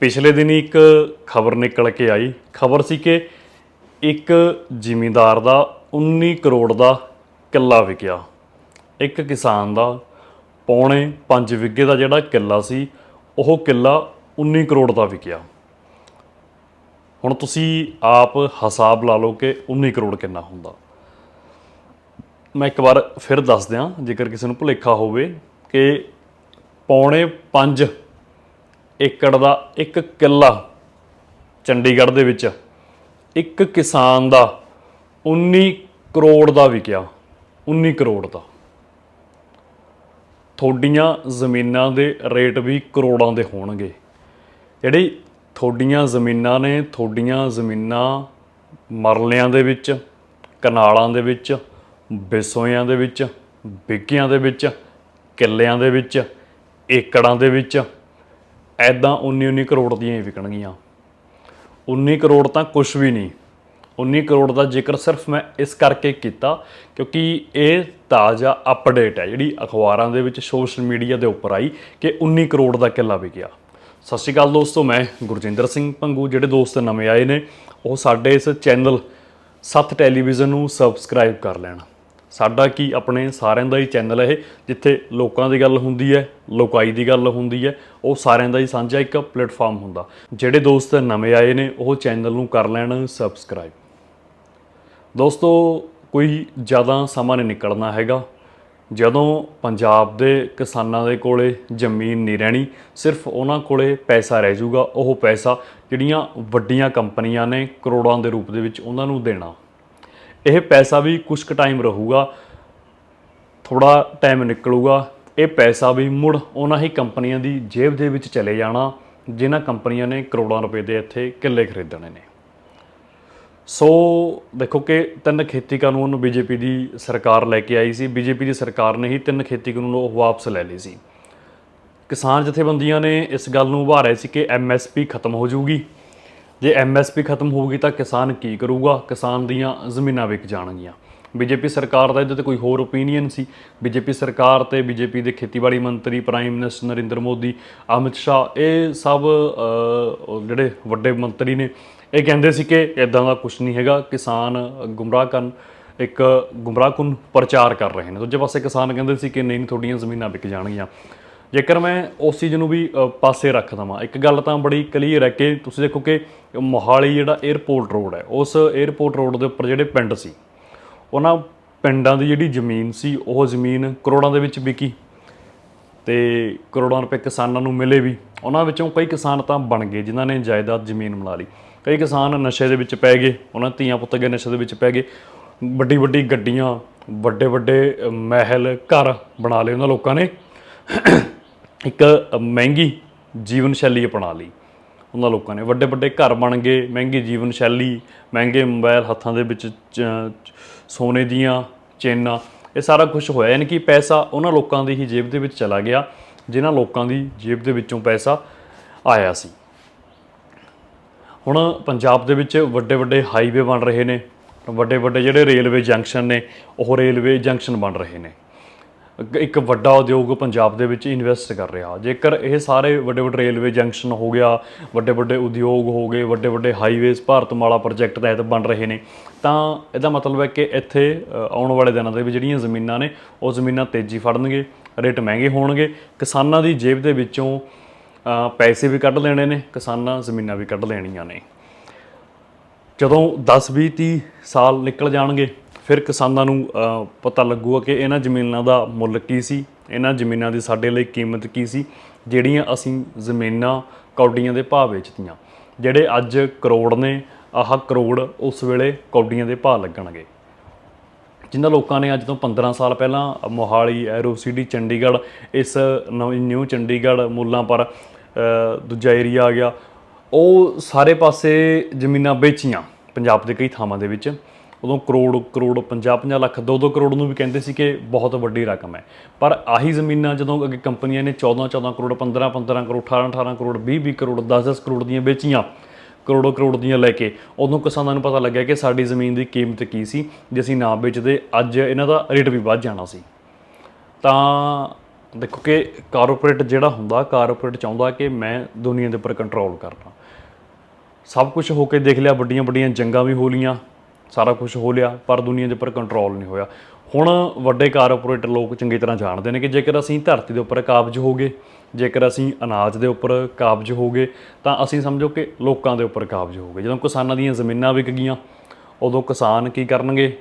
ਪਿਛਲੇ ਦਿਨੀ ਇੱਕ ਖਬਰ ਨਿਕਲ ਕੇ ਆਈ। ਖਬਰ ਸੀ ਕਿ ਇੱਕ ਜ਼ਿਮੀਂਦਾਰ ਦਾ 19 ਕਰੋੜ ਦਾ ਕਿੱਲਾ ਵਿਕਿਆ। ਇੱਕ ਕਿਸਾਨ ਦਾ ਪੌਣੇ 5 ਵਿਗੇ ਦਾ ਜਿਹੜਾ ਕਿੱਲਾ ਸੀ, ਉਹ ਕਿੱਲਾ 19 ਕਰੋੜ ਦਾ ਵਿਕਿਆ। ਹੁਣ ਤੁਸੀਂ ਆਪ ਹਿਸਾਬ ਲਾ ਲਓ ਕਿ 19 ਕਰੋੜ ਕਿੰਨਾ ਹੁੰਦਾ। ਮੈਂ ਇੱਕ ਵਾਰ ਫਿਰ ਦੱਸ ਦਿਆਂ, ਜੇਕਰ ਕਿਸੇ ਨੂੰ ਭੁਲੇਖਾ ਹੋਵੇ, ਕਿ ਪੌਣੇ 5 ਏਕੜ ਦਾ ਇੱਕ ਕਿੱਲਾ ਚੰਡੀਗੜ੍ਹ ਦੇ ਵਿੱਚ ਇੱਕ ਕਿਸਾਨ ਦਾ 19 ਕਰੋੜ ਦਾ ਵਿਕਿਆ 19 ਕਰੋੜ ਦਾ। ਤੁਹਾਡੀਆਂ ਜ਼ਮੀਨਾਂ ਦੇ ਰੇਟ ਵੀ ਕਰੋੜਾਂ ਦੇ ਹੋਣਗੇ। ਜਿਹੜੀ ਤੁਹਾਡੀਆਂ ਜ਼ਮੀਨਾਂ ਨੇ, ਤੁਹਾਡੀਆਂ ਜ਼ਮੀਨਾਂ ਮਰਲਿਆਂ ਦੇ ਵਿੱਚ, ਕਨਾਲਾਂ ਦੇ ਵਿੱਚ, ਬਿਸੋਇਆਂ ਦੇ ਵਿੱਚ ਬਿੱਗਿਆਂ ਦੇ ਵਿੱਚ, ਕਿੱਲਿਆਂ ਦੇ ਵਿੱਚ, ਏਕੜਾਂ ਦੇ ਵਿੱਚ ਐਦਾਂ 19 19 ਕਰੋੜ ਦੀਆਂ ਹੀ ਵਿਕਣਗੀਆਂ। 19 ਕਰੋੜ ਤਾਂ ਕੁਝ ਵੀ ਨਹੀਂ। 19 ਕਰੋੜ ਦਾ ਜ਼ਿਕਰ ਸਿਰਫ ਮੈਂ ਇਸ ਕਰਕੇ ਕੀਤਾ ਕਿਉਂਕਿ ਇਹ ਤਾਜ਼ਾ ਅਪਡੇਟ ਹੈ, ਜਿਹੜੀ ਅਖਬਾਰਾਂ ਦੇ ਵਿੱਚ ਸੋਸ਼ਲ ਮੀਡੀਆ ਦੇ ਉੱਪਰ ਆਈ ਕਿ 19 ਕਰੋੜ ਦਾ ਕਿੱਲਾ ਵਿਕਿਆ। ਸਤਿ ਸ਼੍ਰੀ ਅਕਾਲ ਦੋਸਤੋ, ਮੈਂ ਗੁਰਜਿੰਦਰ ਸਿੰਘ ਪੰਗੂ। ਜਿਹੜੇ ਦੋਸਤ ਨਵੇਂ ਆਏ ਨੇ, ਉਹ ਸਾਡੇ ਇਸ ਚੈਨਲ ਸੱਤ ਟੈਲੀਵਿਜ਼ਨ ਨੂੰ ਸਬਸਕ੍ਰਾਈਬ ਕਰ ਲੈਣ। ਸਾਡਾ ਕੀ ਆਪਣੇ ਸਾਰਿਆਂ ਦਾ ਹੀ ਚੈਨਲ ਹੈ ਇਹ, ਜਿੱਥੇ ਲੋਕਾਂ ਦੀ ਗੱਲ ਹੁੰਦੀ ਹੈ, ਲੋਕਾਈ ਦੀ ਗੱਲ ਹੁੰਦੀ ਹੈ, ਉਹ ਸਾਰਿਆਂ ਦਾ ਹੀ ਸਾਂਝਾ ਇੱਕ ਪਲੇਟਫਾਰਮ ਹੁੰਦਾ। ਜਿਹੜੇ ਦੋਸਤ ਨਵੇਂ ਆਏ ਨੇ, ਉਹ ਚੈਨਲ ਨੂੰ ਕਰ ਲੈਣ, ਸਬਸਕ੍ਰਾਈਬ। ਦੋਸਤੋ, ਕੋਈ ਜ਼ਿਆਦਾ ਸਮਾਂ ਨਹੀਂ ਨਿਕਲਣਾ ਹੈਗਾ। ਜਦੋਂ ਪੰਜਾਬ ਦੇ ਕਿਸਾਨਾਂ ਦੇ ਕੋਲੇ ਜ਼ਮੀਨ ਨਹੀਂ ਰਹਿਣੀ, ਸਿਰਫ ਉਹਨਾਂ ਕੋਲੇ ਪੈਸਾ ਰਹਿ ਜਾਊਗਾ, ਉਹ ਪੈਸਾ ਜਿਹੜੀਆਂ ਵੱਡੀਆਂ ਕੰਪਨੀਆਂ ਨੇ ਕਰੋੜਾਂ ਦੇ ਰੂਪ ਦੇ ਵਿੱਚ ਉਹਨਾਂ ਨੂੰ ਦੇਣਾ। ਇਹ ਪੈਸਾ ਵੀ ਕੁਝ ਕੁ ਟਾਈਮ ਰਹੂਗਾ ਥੋੜਾ ਟਾਈਮ ਨਿਕਲੂਗਾ, ਇਹ ਪੈਸਾ ਵੀ ਮੁੜ ਉਹਨਾਂ ਹੀ ਕੰਪਨੀਆਂ ਦੀ ਜੇਬ ਦੇ ਵਿੱਚ ਚਲੇ ਜਾਣਾ, ਜਿਨ੍ਹਾਂ ਕੰਪਨੀਆਂ ਨੇ ਕਰੋੜਾਂ ਰੁਪਏ ਦੇ ਇੱਥੇ ਕਿੱਲੇ ਖਰੀਦਣੇ ਨੇ। ਸੋ ਦੇਖੋ ਕਿ ਤਿੰਨ ਖੇਤੀ ਕਾਨੂੰਨ ਬੀਜੇਪੀ ਦੀ ਸਰਕਾਰ ਲੈ ਕੇ ਆਈ ਸੀ। ਬੀਜੇਪੀ ਦੀ ਸਰਕਾਰ ਨੇ ਹੀ ਤਿੰਨ ਖੇਤੀ ਕਾਨੂੰਨ ਉਹ ਵਾਪਸ ਲੈ ਲਈ ਸੀ। ਕਿਸਾਨ ਜਥੇਬੰਦੀਆਂ ਨੇ ਇਸ ਗੱਲ ਨੂੰ ਉਭਾਰਿਆ ਸੀ ਕਿ ਐਮਐਸਪੀ ਖਤਮ ਹੋ ਜਾਊਗੀ। ਜੇ ਐਮਐਸਪੀ ਖਤਮ ਹੋਊਗੀ ਤਾਂ ਕਿਸਾਨ ਕੀ ਕਰੂਗਾ? ਕਿਸਾਨ ਦੀਆਂ ਜ਼ਮੀਨਾਂ ਵਿਕ ਜਾਣਗੀਆਂ। ਬੀਜੇਪੀ ਸਰਕਾਰ ਦਾ ਇਹਦੇ ਤੇ ਕੋਈ ਹੋਰ ਓਪੀਨੀਅਨ ਸੀ? ਬੀਜੇਪੀ ਸਰਕਾਰ ਤੇ ਬੀਜੇਪੀ ਦੇ ਖੇਤੀਬਾੜੀ ਮੰਤਰੀ ਪ੍ਰਾਈਮ ਮਿਨਿਸਟਰ ਨਰਿੰਦਰ ਮੋਦੀ ਅਮਿਤ ਸ਼ਾਹ ਇਹ ਸਭ ਜਿਹੜੇ ਵੱਡੇ ਮੰਤਰੀ ਨੇ ਇਹ ਕਹਿੰਦੇ ਸੀ ਕਿ ਇਦਾਂ ਦਾ ਕੁਝ ਨਹੀਂ ਹੈਗਾ। ਕਿਸਾਨ ਗੁੰਮਰਾਹ ਕਰਨ ਇੱਕ ਗੁੰਮਰਾਹਕੁਨ ਪ੍ਰਚਾਰ ਕਰ ਰਹੇ ਨੇ। ਦੂਜੇ ਪਾਸੇ ਕਿਸਾਨ ਕਹਿੰਦੇ ਸੀ ਕਿ ਨਹੀਂ ਨਹੀਂ, ਤੁਹਾਡੀਆਂ ਜ਼ਮੀਨਾਂ ਵਿਕ ਜਾਣਗੀਆਂ। ਜੇਕਰ ਮੈਂ ਉਸ ਚੀਜ਼ ਨੂੰ ਵੀ ਪਾਸੇ ਰੱਖ ਦਵਾਂ। ਇੱਕ ਗੱਲ ਤਾਂ ਬੜੀ ਕਲੀਅਰ ਹੈ ਕਿ ਤੁਸੀਂ ਦੇਖੋ ਕਿ ਮੋਹਾਲੀ ਜਿਹੜਾ 에ਅਰਪੋਰਟ ਰੋਡ ਹੈ, ਉਸ 에ਅਰਪੋਰਟ ਰੋਡ ਦੇ ਉੱਪਰ ਜਿਹੜੇ ਪਿੰਡ ਸੀ, ਉਹਨਾਂ ਪਿੰਡਾਂ ਦੀ ਜਿਹੜੀ ਜ਼ਮੀਨ ਸੀ, ਉਹ ਜ਼ਮੀਨ ਕਰੋੜਾਂ ਦੇ ਵਿੱਚ ਵਿਕੀ। ਤੇ ਕਰੋੜਾਂ ਰੁਪਏ ਕਿਸਾਨਾਂ ਨੂੰ ਮਿਲੇ ਵੀ। ਉਹਨਾਂ ਵਿੱਚੋਂ ਕਈ ਕਿਸਾਨ ਤਾਂ ਬਣ ਗਏ, ਜਿਨ੍ਹਾਂ ਨੇ ਜਾਇਦਾਦ ਜ਼ਮੀਨ ਬਣਾ ਲਈ। ਕਈ ਕਿਸਾਨ ਨਸ਼ੇ ਦੇ ਵਿੱਚ ਪੈ ਗਏ, ਉਹਨਾਂ ਧੀਆਂ ਪੁੱਤ ਗਏ ਨਸ਼ੇ ਦੇ ਵਿੱਚ ਪੈ ਗਏ। ਵੱਡੀ ਵੱਡੀ ਗੱਡੀਆਂ, ਵੱਡੇ ਵੱਡੇ ਮਹਿਲ, ਘਰ ਬਣਾ ਲਏ ਉਹਨਾਂ ਲੋਕਾਂ ਨੇ। ਇੱਕ ਮਹਿੰਗੀ ਜੀਵਨ ਸ਼ੈਲੀ ਅਪਣਾ ਲਈ। ਉਹਨਾਂ ਲੋਕਾਂ ਨੇ ਵੱਡੇ ਵੱਡੇ ਘਰ ਬਣ ਗਏ, ਮਹਿੰਗੀ ਜੀਵਨ ਸ਼ੈਲੀ, ਮਹਿੰਗੇ ਮੋਬਾਈਲ ਹੱਥਾਂ ਦੇ ਵਿੱਚ ਚ- ਸੋਨੇ ਦੀਆਂ ਚੇਨਾਂ, ਇਹ ਸਾਰਾ ਕੁਝ ਹੋਇਆ। ਯਾਨੀ ਕਿ ਪੈਸਾ ਉਹਨਾਂ ਲੋਕਾਂ ਦੀ ਹੀ ਜੇਬ ਦੇ ਵਿੱਚ ਚਲਾ ਗਿਆ, ਜਿਨ੍ਹਾਂ ਲੋਕਾਂ ਦੀ ਜੇਬ ਦੇ ਵਿੱਚੋਂ ਪੈਸਾ ਆਇਆ ਸੀ। ਹੁਣ ਪੰਜਾਬ ਦੇ ਵਿੱਚ ਵੱਡੇ ਵੱਡੇ ਹਾਈਵੇ ਬਣ ਰਹੇ ਨੇ, ਵੱਡੇ ਵੱਡੇ ਜਿਹੜੇ ਰੇਲਵੇ ਜੰਕਸ਼ਨ ਨੇ, ਉਹ ਰੇਲਵੇ ਜੰਕਸ਼ਨ ਬਣ ਰਹੇ ਨੇ। ਇੱਕ- ਵੱਡਾ ਉਦਯੋਗ ਪੰਜਾਬ ਦੇ ਵਿੱਚ ਇਨਵੈਸਟ ਕਰ ਰਿਹਾ। ਜੇਕਰ ਇਹ ਸਾਰੇ ਵੱਡੇ ਵੱਡੇ ਰੇਲਵੇ ਜੰਕਸ਼ਨ ਹੋ ਗਿਆ ਵੱਡੇ ਵੱਡੇ ਉਦਯੋਗ ਹੋ ਗਏ ਵੱਡੇ ਵੱਡੇ ਹਾਈਵੇਜ਼ ਭਾਰਤਮਾਲਾ ਪ੍ਰੋਜੈਕਟ ਤਹਿਤ ਬਣ ਰਹੇ ਨੇ, ਤਾਂ ਇਹਦਾ ਮਤਲਬ ਹੈ ਕਿ ਇੱਥੇ ਆਉਣ ਵਾਲੇ ਦਿਨਾਂ ਦੇ ਵਿੱਚ ਜਿਹੜੀਆਂ ਜ਼ਮੀਨਾਂ ਨੇ, ਉਹ ਜ਼ਮੀਨਾਂ ਤੇਜ਼ੀ ਫੜਨਗੇ ਰੇਟ ਮਹਿੰਗੇ ਹੋਣਗੇ। ਕਿਸਾਨਾਂ ਦੀ ਜੇਬ ਦੇ ਵਿੱਚੋਂ ਪੈਸੇ ਵੀ ਕੱਢ ਲੈਣੇ ਨੇ, ਕਿਸਾਨਾਂ ਜ਼ਮੀਨਾਂ ਵੀ ਕੱਢ ਲੈਣੀਆਂ ਨੇ। ਜਦੋਂ 10 20 30 ਸਾਲ ਨਿਕਲ ਜਾਣਗੇ ਫਿਰ ਕਿਸਾਨਾਂ ਨੂੰ ਪਤਾ ਲੱਗੂਗਾ ਕਿ ਇਹਨਾਂ ਜ਼ਮੀਨਾਂ ਦਾ ਮੁੱਲ ਕੀ ਸੀ, ਇਹਨਾਂ ਜ਼ਮੀਨਾਂ ਦੀ ਸਾਡੇ ਲਈ ਕੀਮਤ ਕੀ ਸੀ, ਜਿਹੜੀਆਂ ਅਸੀਂ ਜ਼ਮੀਨਾਂ ਕੌਡੀਆਂ ਦੇ ਭਾਅ ਵੇਚਤੀਆਂ। ਜਿਹੜੇ ਅੱਜ ਕਰੋੜ ਨੇ, ਆਹ ਕਰੋੜ ਉਸ ਵੇਲੇ ਕੌਡੀਆਂ ਦੇ ਭਾਅ ਲੱਗਣਗੇ। ਜਿਨ੍ਹਾਂ ਲੋਕਾਂ ਨੇ ਅੱਜ ਤੋਂ 15 ਸਾਲ ਪਹਿਲਾਂ ਮੋਹਾਲੀ, ਐਰੋ ਸਿਟੀ, ਚੰਡੀਗੜ੍ਹ, ਇਸ ਨਵੀਂ, ਨਿਊ ਚੰਡੀਗੜ੍ਹ ਮੁੱਲਾਂ ਪਰ ਦੂਜਾ ਏਰੀਆ ਆ ਗਿਆ। ਉਹ ਸਾਰੇ ਪਾਸੇ ਜ਼ਮੀਨਾਂ ਵੇਚੀਆਂ, ਪੰਜਾਬ ਦੇ ਕਈ ਥਾਵਾਂ ਦੇ ਵਿੱਚ। ਉਦੋਂ ਕਰੋੜ ਕਰੋੜ 50 50 ਲੱਖ 2 2 ਕਰੋੜ ਨੂੰ ਵੀ ਕਹਿੰਦੇ ਸੀ ਕਿ ਬਹੁਤ ਵੱਡੀ ਰਕਮ ਹੈ। ਪਰ ਆਹੀ ਜ਼ਮੀਨਾਂ ਜਦੋਂ ਅੱਗੇ ਕੰਪਨੀਆਂ ਨੇ 14 14 ਕਰੋੜ 15 15 ਕਰੋੜ 18 18 ਕਰੋੜ 20 20 ਕਰੋੜ 10 10 ਕਰੋੜ ਦੀਆਂ ਵੇਚੀਆਂ, ਕਰੋੜੋ, ਕਰੋੜ ਦੀਆਂ ਲੈ ਕੇ, ਉਦੋਂ ਕਿਸਾਨਾਂ ਨੂੰ ਪਤਾ ਲੱਗਿਆ ਕਿ ਸਾਡੀ ਜ਼ਮੀਨ ਦੀ ਕੀਮਤ ਕੀ ਸੀ, ਜੇ ਅਸੀਂ ਨਾ ਵੇਚਦੇ, ਅੱਜ ਇਹਨਾਂ ਦਾ ਰੇਟ ਵੀ ਵੱਧ ਜਾਣਾ ਸੀ। ਤਾਂ ਦੇਖੋ ਕਿ ਕਾਰਪੋਰੇਟ ਜਿਹੜਾ ਹੁੰਦਾ, ਕਾਰਪੋਰੇਟ ਚਾਹੁੰਦਾ ਕਿ ਮੈਂ ਦੁਨੀਆ ਦੇ ਉੱਪਰ ਕੰਟਰੋਲ ਕਰਨਾ ਸਭ ਕੁਝ ਹੋ ਕੇ ਦੇਖ ਲਿਆ ਵੱਡੀਆਂ ਵੱਡੀਆਂ ਜੰਗਾਂ ਵੀ ਹੋ ਲੀਆਂ ਸਾਰਾ ਕੁਝ ਹੋ ਲਿਆ, ਪਰ ਦੁਨੀਆ ਦੇ ਉੱਪਰ ਕੰਟਰੋਲ ਨਹੀਂ ਹੋਇਆ। ਹੁਣ ਵੱਡੇ ਕਾਰਪੋਰੇਟ ਲੋਕ ਚੰਗੀ ਤਰ੍ਹਾਂ ਜਾਣਦੇ ਨੇ ਕਿ ਜੇਕਰ ਅਸੀਂ ਧਰਤੀ ਦੇ ਉੱਪਰ ਕਾਬਜ ਹੋਗੇ ਜੇਕਰ ਅਸੀਂ ਅਨਾਜ ਦੇ ਉੱਪਰ ਕਾਬਜ ਹੋਗੇ ਤਾਂ ਅਸੀਂ ਸਮਝੋ ਕਿ ਲੋਕਾਂ ਦੇ ਉੱਪਰ ਕਾਬਜ ਹੋਗੇ ਜਦੋਂ ਕਿਸਾਨਾਂ ਦੀਆਂ ਜ਼ਮੀਨਾਂ ਵਿਕ ਗਈਆਂ, ਉਦੋਂ ਕਿਸਾਨ ਕੀ ਕਰਨਗੇ?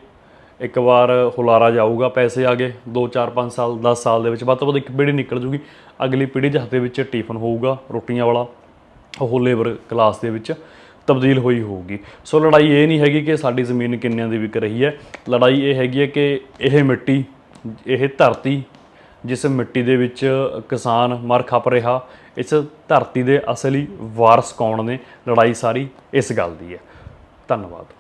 ਇੱਕ ਵਾਰ ਹੁਲਾਰਾ ਜਾਊਗਾ, ਪੈਸੇ ਆ ਗਏ 2 4 5 ਸਾਲ 10 ਸਾਲ ਦੇ ਵਿੱਚ ਵੱਧ ਤੋਂ ਵੱਧ ਇੱਕ ਪੀੜ੍ਹੀ ਨਿਕਲ ਜੂਗੀ, ਅਗਲੀ ਪੀੜ੍ਹੀ ਦੇ ਹੱਥ ਦੇ ਵਿੱਚ ਟਿਫਨ ਹੋਊਗਾ, ਰੋਟੀਆਂ ਵਾਲਾ, ਉਹ ਲੇਬਰ ਕਲਾਸ ਦੇ ਵਿੱਚ। ਤਬਦੀਲ ਹੋਈ ਹੋਊਗੀ। ਸੋ ਲੜਾਈ ਇਹ ਨਹੀਂ ਹੈਗੀ ਕਿ ਸਾਡੀ ਜ਼ਮੀਨ ਕਿੰਨਿਆਂ ਦੀ ਵਿਕ ਰਹੀ ਹੈ। ਲੜਾਈ ਇਹ ਹੈਗੀ ਹੈ ਕਿ ਇਹ ਮਿੱਟੀ, ਇਹ ਧਰਤੀ, ਜਿਸ ਮਿੱਟੀ ਦੇ ਵਿੱਚ ਕਿਸਾਨ ਮਰ ਖਪ ਰਿਹਾ, ਇਸ ਧਰਤੀ ਦੇ ਅਸਲੀ ਵਾਰਸ ਕੌਣ ਨੇ? ਲੜਾਈ ਸਾਰੀ ਇਸ ਗੱਲ ਦੀ ਹੈ। ਧੰਨਵਾਦ।